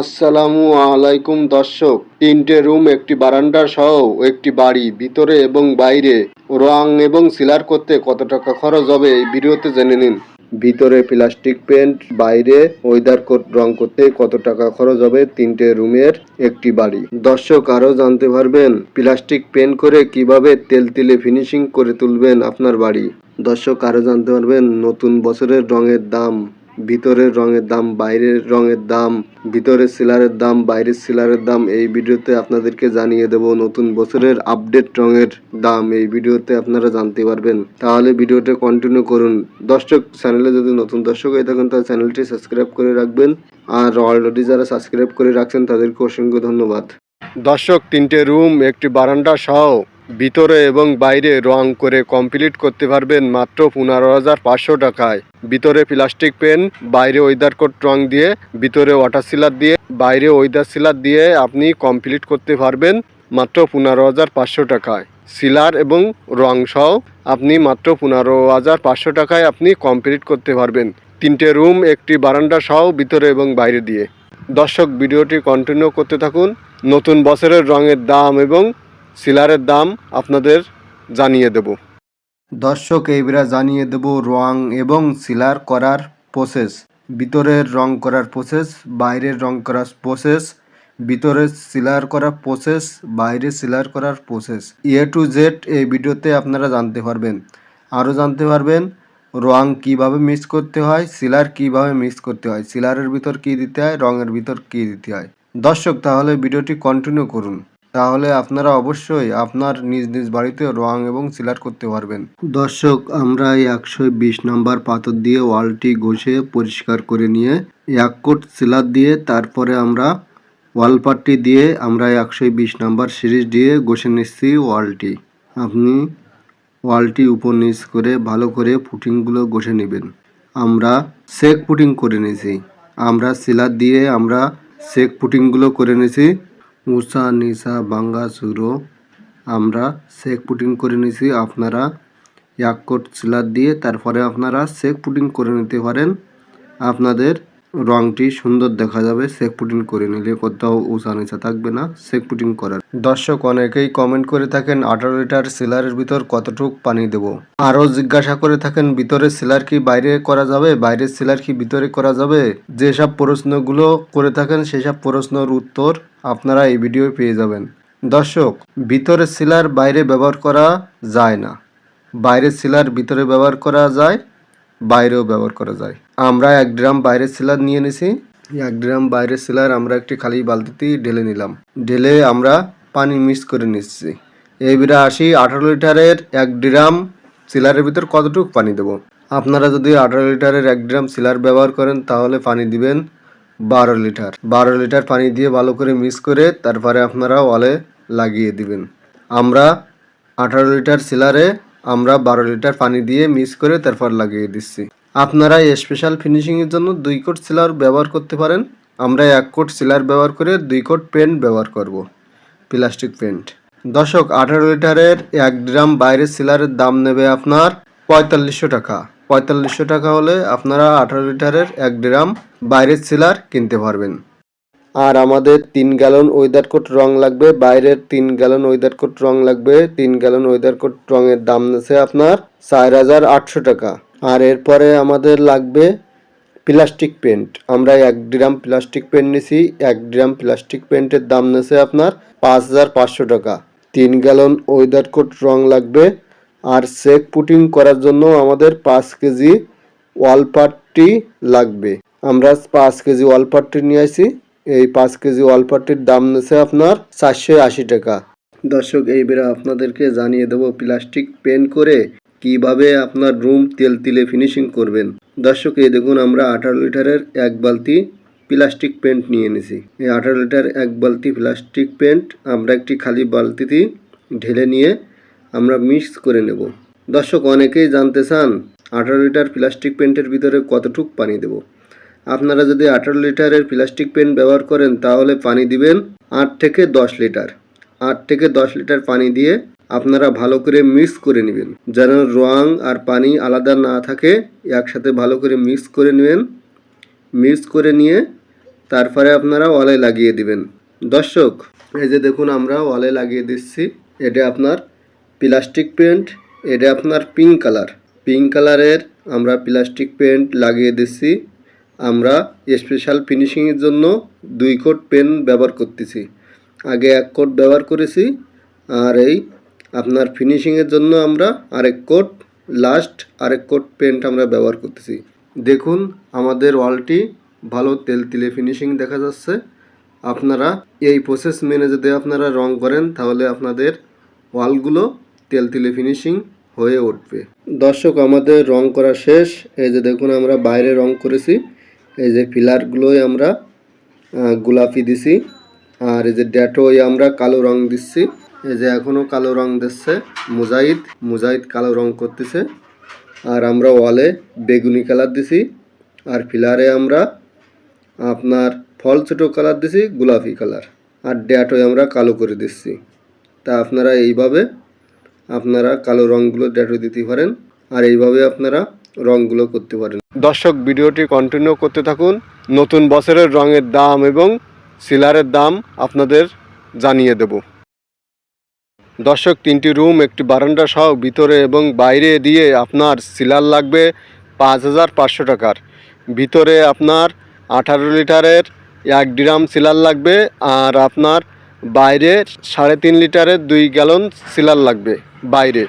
আসসালামু আলাইকুম, দর্শক। তিনটে রুম, একটি বারান্দা সহ একটি বাড়ি, ভিতরে এবং বাইরে। রং এবং সিলার করতে কত টাকা খরচ হবে এই ভিডিওতে জেনে নিন। ভিতরে প্লাস্টিক পেন্ট, বাইরে ওয়েদার রং করতে কত টাকা খরচ হবে তিনটে রুমের একটি বাড়ি। দর্শক, আরও জানতে পারবেন প্লাস্টিক পেন্ট করে কীভাবে তেল তিলে ফিনিশিং করে তুলবেন আপনার বাড়ি। দর্শক, আরও জানতে পারবেন নতুন বছরের রঙের দাম। ভিতরের রঙের দাম, বাইরের রঙের দাম, ভিতরের সিলারের দাম, বাইরের সিলারের দাম এই ভিডিওতে আপনাদেরকে জানিয়ে দেব নতুন বছরের আপডেট রঙের দাম এই ভিডিওতে আপনারা জানতে পারবেন। তাহলে ভিডিওটা কন্টিনিউ করুন। দর্শক চ্যানেলে যদি নতুন দর্শক হয়ে থাকেন, তাহলে চ্যানেলটি সাবস্ক্রাইব করে রাখবেন। আর অলরেডি যারা সাবস্ক্রাইব করে রাখছেন, তাদেরকে অসংখ্য ধন্যবাদ। দর্শক, তিনটে রুম একটি বারান্দা সহ ভিতরে এবং বাইরে রং করে কমপ্লিট করতে পারবেন মাত্র পনেরো হাজার পাঁচশো টাকায়। ভিতরে প্লাস্টিক পেন, বাইরে ওয়েদার কোট রং দিয়ে, ভিতরে ওয়াটার সিলার দিয়ে, বাইরে ওয়েদার সিলার দিয়ে আপনি কমপ্লিট করতে পারবেন মাত্র পনেরো হাজার পাঁচশো টাকায়। সিলার এবং রং সহ আপনি মাত্র পনেরো হাজার পাঁচশো টাকায় আপনি কমপ্লিট করতে পারবেন। তিনটে রুম, একটি বারান্দা সহ ভিতরে এবং বাইরে দিয়ে। দর্শক, ভিডিওটি কন্টিনিউ করতে থাকুন। নতুন বছরের রঙের দাম এবং সিলারের দাম আপনাদের জানিয়ে দেব। দর্শক, এইবারে জানিয়ে দেব রং এবং সিলার করার প্রসেস ভিতরের রং করার প্রসেস বাইরের রং করার প্রসেস ভিতরে সিলার করার প্রসেস বাইরে সিলার করার প্রসেস এ টু জেড এই ভিডিওতে আপনারা জানতে পারবেন। আরও জানতে পারবেন রং কীভাবে মিক্স করতে হয়, সিলার কীভাবে মিক্স করতে হয়, সিলারের ভিতর কি দিতে হয়, রঙের ভিতর কি দিতে হয়। দর্শক, তাহলে ভিডিওটি কন্টিনিউ করুন। তাহলে আপনারা অবশ্যই আপনার নিজ নিজ বাড়িতে রং এবং সিলার করতে পারবেন। দর্শক, আমরা একশো বিশ নাম্বার পাথর দিয়ে ওয়ালটি ঘষে পরিষ্কার করে নিয়ে এক কোট সিলার দিয়ে তারপরে আমরা ওয়াল পাট্টি দিয়ে আমরা একশো বিশ নাম্বার সিরিজ দিয়ে ঘষে নিচ্ছি ওয়ালটি। আপনি ওয়ালটি উপর নিচ করে ভালো করে পুটিংগুলো ঘষে নেবেন। আমরা সেক পুটিং করে নিয়েছি। আমরা সিলার দিয়ে আমরা সেক পুটিংগুলো করে নিয়েছি। উষা নিশা বাঙ্গা, সুরো, আমরা সেক পুটিং করে নিয়েছি আপনারা এক কোট সিলার দিয়ে তারপরে আপনারা সেক পুটিং করে নিতে পারেন। আপনাদের রংটি সুন্দর দেখা যাবে। সেক পুটিং করে নিলে কোথাও উষা নিচা থাকবে না। সেক পুটিং করার। দর্শক অনেকেই কমেন্ট করে থাকেন, আঠারো লিটার সিলারের ভিতর কতটুক পানি দেব? আরও জিজ্ঞাসা করে থাকেন ভিতরের সিলার কি বাইরে করা যাবে? বাইরের সিলার কি ভিতরে করা যাবে? যেসব প্রশ্নগুলো করে থাকেন, সেসব প্রশ্নের উত্তর আপনারা এই ভিডিও পেয়ে যাবেন। দর্শক, ভিতরের সিলার বাইরে ব্যবহার করা যায় না। বাইরের সিলার ভিতরে ব্যবহার করা যায় বাইরেও ব্যবহার করা যায়। আমরা এক ড্রাম বাইরের সিলার নিয়ে নিছি। এক ড্রাম বাইরের সিলার আমরা একটি খালি বালতিতে ঢেলে নিলাম। ঢেলে আমরা পানি মিক্স করে নিচ্ছি। এইবারে আসি আঠারো লিটারের এক ড্রাম সিলারের ভিতর কতটুকু পানি দেবো? আপনারা যদি আঠারো লিটারের এক ড্রাম সিলার ব্যবহার করেন, তাহলে পানি দিবেন বারো লিটার। বারো লিটার পানি দিয়ে ভালো করে মিক্স করে তারপরে আপনারা ওয়ালে লাগিয়ে দিবেন। আমরা আঠারো লিটার সিলারে আমরা বারো লিটার পানি দিয়ে মিক্স করে তারপর লাগিয়ে দিচ্ছি। আপনারা স্পেশাল ফিনিশিংয়ের জন্য দুই কোট সিলার ব্যবহার করতে পারেন। আমরা এক কোট সিলার ব্যবহার করে দুই কোট পেন্ট ব্যবহার করব প্লাস্টিক পেন্ট দশক আঠারো লিটারের এক ড্রাম বাইরের সিলারের দাম নেবে আপনার পঁয়তাল্লিশশো টাকা। পঁয়তাল্লিশশো টাকা হলে আপনারা আঠারো লিটারের এক ড্রাম বাইরের সিলার কিনতে পারবেন। আর আমাদের তিন গ্যালন ওয়েদার কোট রং লাগবে, বাইরের তিন গ্যালন ওয়েদার কোট রং লাগবে, তিন গ্যালন ওয়েদার কোট রঙের দাম নিচ্ছে আপনার চার হাজার আটশো টাকা। আর এরপরে আমাদের লাগবে প্লাস্টিক পেন্ট, আমরা এক ড্রাম প্লাস্টিক পেন্ট নিছি, এক ড্রাম প্লাস্টিক পেন্টের দাম নেছে আপনার পাঁচ হাজার পাঁচশো টাকা। তিন গ্যালন ওয়েদার কোট রং লাগবে, আর সেক পুটিং করার জন্য আমাদের পাঁচ কেজি ওয়ালপাট্টি লাগবে। আমরা পাঁচ কেজি ওয়ালপাট্টি নিয়ে আসি। এই পাঁচ কেজি ওয়ালপাট্টির দাম নিচ্ছে আপনার চারশো আশি টাকা। দর্শক, এইবারে আপনাদেরকে জানিয়ে দেবো প্লাস্টিক পেন করে কীভাবে আপনার রুম তেল তিলে ফিনিশিং করবেন। দর্শক, এই দেখুন আমরা আঠারো লিটারের এক বালতি প্লাস্টিক পেন্ট নিয়ে নিছি। এই আঠারো লিটার এক বালতি প্লাস্টিক পেন্ট আমরা একটি খালি বালতিতে ঢেলে নিয়ে আমরা মিক্স করে নেব। দর্শক, অনেকেই জানতে চান আঠারো লিটার প্লাস্টিক পেন্টের ভিতরে কতটুক পানি দেব? আপনারা যদি আঠারো লিটারের প্লাস্টিক পেন ব্যবহার করেন, তাহলে পানি দিবেন আট থেকে দশ লিটার। আট থেকে দশ লিটার পানি দিয়ে আপনারা ভালো করে মিক্স করে নেবেন। যেন রং আর পানি আলাদা না থাকে, একসাথে ভালো করে মিক্স করে নেবেন। মিক্স করে নিয়ে তারপরে আপনারা ওয়ালে লাগিয়ে দিবেন। দর্শক, এই যে দেখুন আমরা ওয়ালে লাগিয়ে দিচ্ছি। এটা আপনার প্লাস্টিক পেন্ট এটা আপনার পিঙ্ক কালার পিঙ্ক কালারের আমরা প্লাস্টিক পেন্ট লাগিয়ে দিচ্ছি। আমরা স্পেশাল ফিনিশিংয়ের জন্য দুই কোট পেন ব্যবহার করতেছি। আগে এক কোট ব্যবহার করেছি, আর এই আপনার ফিনিশিংয়ের জন্য আমরা আরেক কোট লাস্ট আরেক কোট পেন্ট আমরা ব্যবহার করতেছি। দেখুন, আমাদের ওয়ালটি ভালো তেলতিলে ফিনিশিং দেখা যাচ্ছে। আপনারা এই প্রসেস মেনে যদি আপনারা রং করেন, তাহলে আপনাদের ওয়ালগুলো তেলতিলে ফিনিশিং হয়ে উঠবে। দর্শক, আমাদের রং করা শেষ। এই যে দেখুন, আমরা বাইরে রং করেছি। এই যে পিলারগুলোই আমরা গোলাপি দিছি। আর এই যে ড্যাটোই আমরা কালো রং দিচ্ছি। এই যে এখনও কালো রং দিচ্ছে মুজাহিদ। মুজাহিদ কালো রং করতেছে। আর আমরা ওয়ালে বেগুনি কালার দিছি। আর পিলারে আমরা আপনার ফল ছোটো কালার দিছি, গোলাপি কালার। আর ড্যাটোই আমরা কালো করে দিচ্ছি। তা আপনারা এইভাবে আপনারা কালো রঙগুলো ড্যাটো দিতে পারেন। আর এইভাবে আপনারা রঙগুলো করতে পারেন। দর্শক ভিডিওটি কন্টিনিউ করতে থাকুন। নতুন বছরের রঙের দাম এবং সিলারের দাম আপনাদের জানিয়ে দেব। দর্শক তিনটি রুম একটি বারান্দা সহ ভিতরে এবং বাইরে দিয়ে আপনার সিলার লাগবে পাঁচ হাজার পাঁচশো টাকার। ভিতরে আপনার আঠারো লিটারের এক ড্রাম সিলার লাগবে আর আপনার বাইরে সাড়ে তিন লিটারের দুই গ্যালন সিলার লাগবে বাইরে।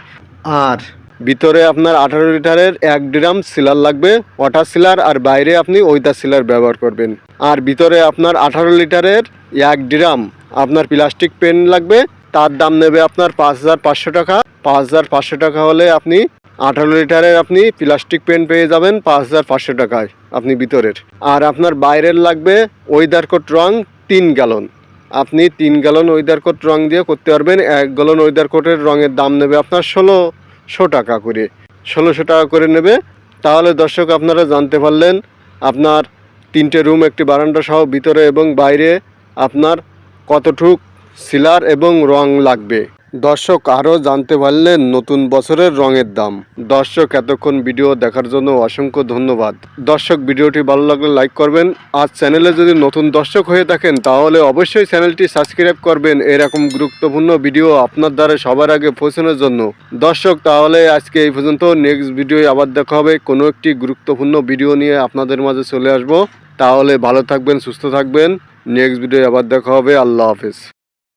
আর ভিতরে আপনার আঠারো লিটারের এক ড্রাম সিলার লাগবে ওয়াটার সিলার আর বাইরে আপনি ওইটার সিলার ব্যবহার করবেন। আর ভিতরে আপনার আঠারো লিটারের এক ড্রাম আপনার প্লাস্টিক পেন লাগবে, তার দাম নেবে আপনার পাঁচ হাজার পাঁচশো টাকা। পাঁচ হাজার পাঁচশো টাকা হলে আপনি আঠারো লিটারের আপনি প্লাস্টিক পেন পেয়ে যাবেন পাঁচ হাজার পাঁচশো টাকায় আপনি ভিতরের। আর আপনার বাইরের লাগবে ওয়েদার কোট রং তিন গ্যালন। আপনি তিন গ্যালন ওয়েদার কোট রং দিয়ে করতে পারবেন, এক গ্যালন ওয়েদার কোটের রঙের দাম নেবে আপনার ষোলোশো টাকা করে, ষোলোশো টাকা করে নেবে। তাহলে দর্শক আপনারা জানতে পারলেন, আপনার তিনটে রুম, একটি বারান্দা সহ ভিতরে এবং বাইরে আপনার কতটুক সিলার এবং রং লাগবে। দর্শক, আরও জানতে পারলেন নতুন বছরের রঙের দাম। দর্শক, এতক্ষণ ভিডিও দেখার জন্য অসংখ্য ধন্যবাদ। দর্শক, ভিডিওটি ভালো লাগলে লাইক করবেন। আর চ্যানেলে যদি নতুন দর্শক হয়ে থাকেন, তাহলে অবশ্যই চ্যানেলটি সাবস্ক্রাইব করবেন। এরকম গুরুত্বপূর্ণ ভিডিও আপনার দ্বারা সবার আগে পৌঁছানোর জন্য। দর্শক, তাহলে আজকে এই পর্যন্ত। নেক্সট ভিডিও আবার দেখা হবে। কোনো একটি গুরুত্বপূর্ণ ভিডিও নিয়ে আপনাদের মাঝে চলে আসব। তাহলে ভালো থাকবেন, সুস্থ থাকবেন। নেক্সট ভিডিও আবার দেখা হবে। আল্লাহ হাফেজ।